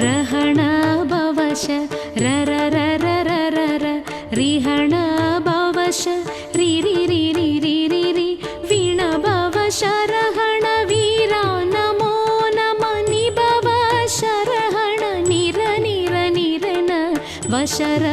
रहणाभवश रर रर रर रर रिहणाभवश रि रि रि रि रि रि रि वीणभवश रहण वीरा नमो नम निभवश रहण निर निर निर न वशर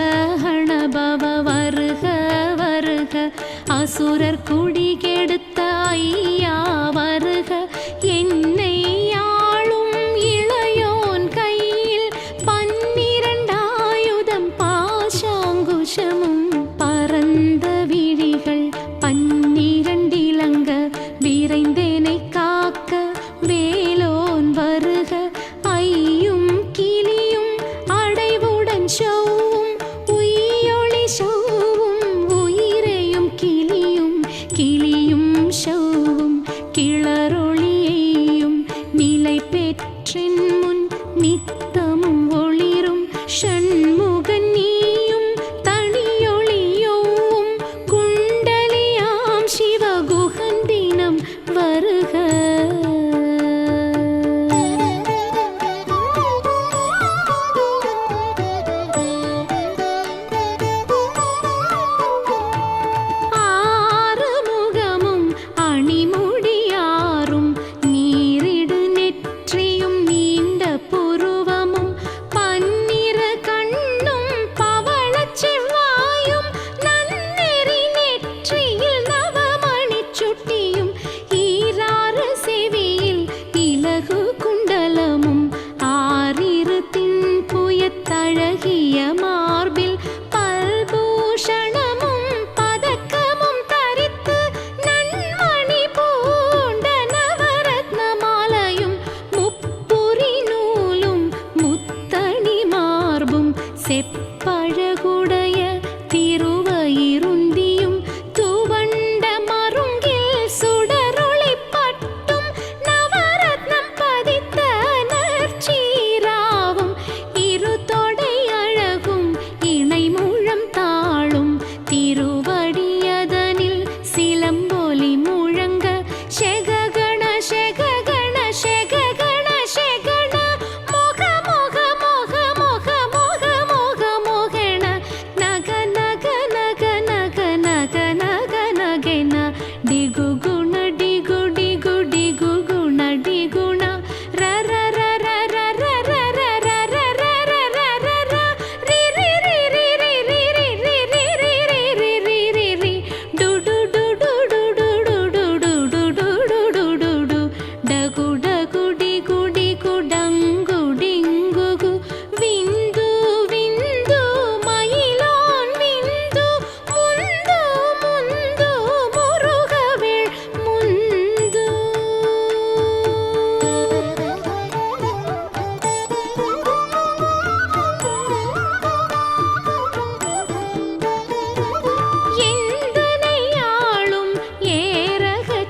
செப்பழகுட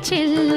chill.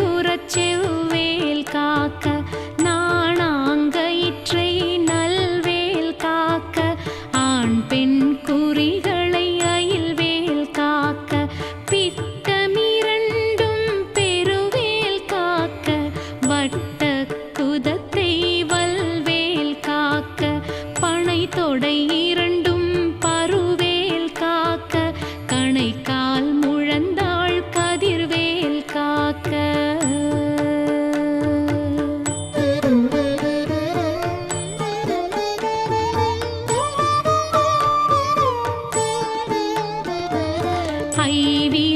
കുറച്ചെവ്വേൽ കാക്ക ಜೀವಿ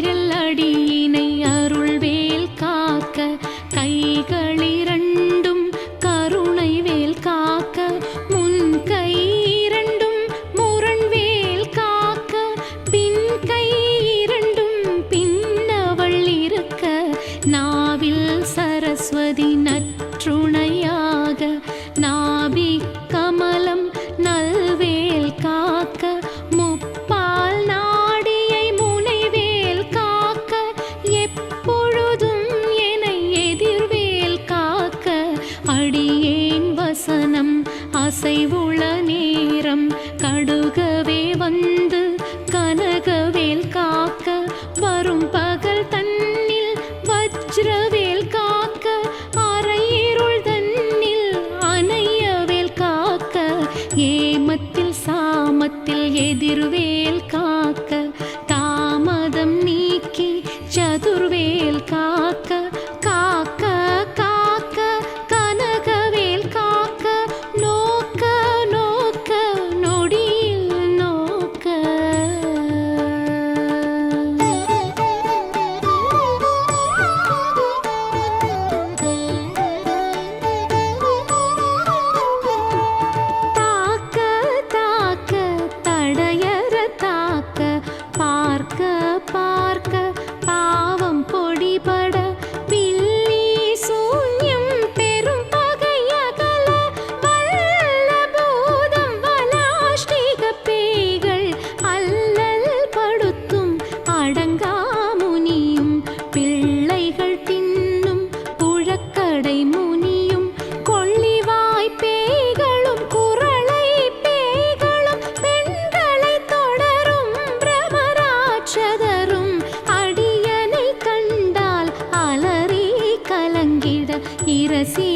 பார்க்கவே வந்து இரசி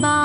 bye.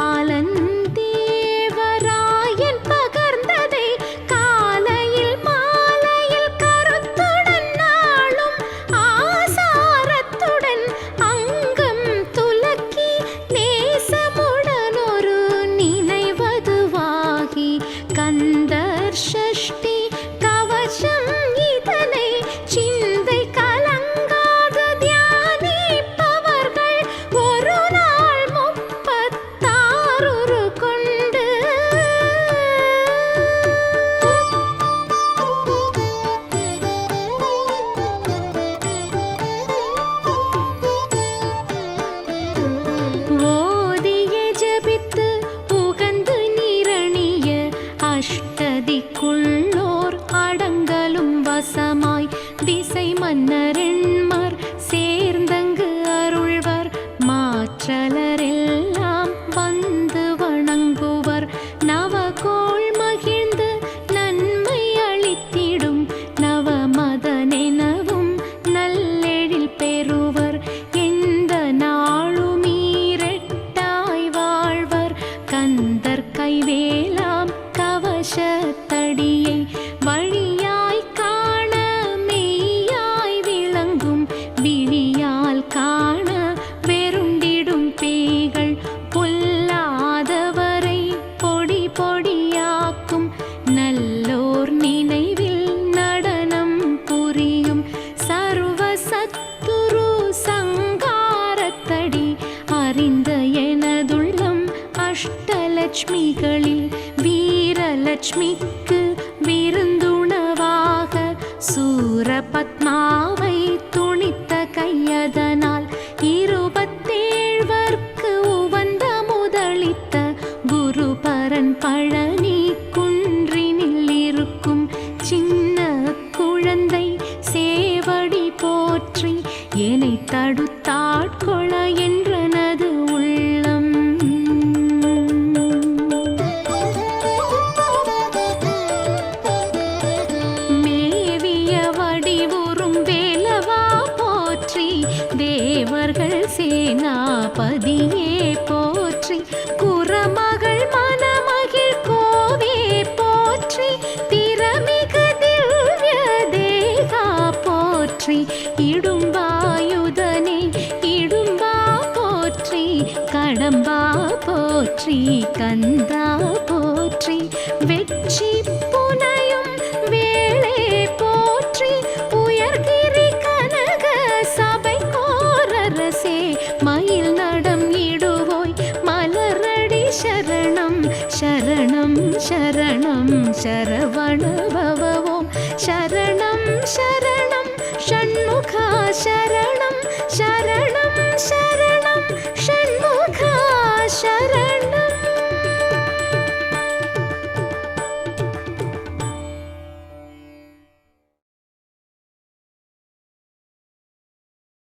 போற்றி கந்தா போற்றி வெற்றி புனையும்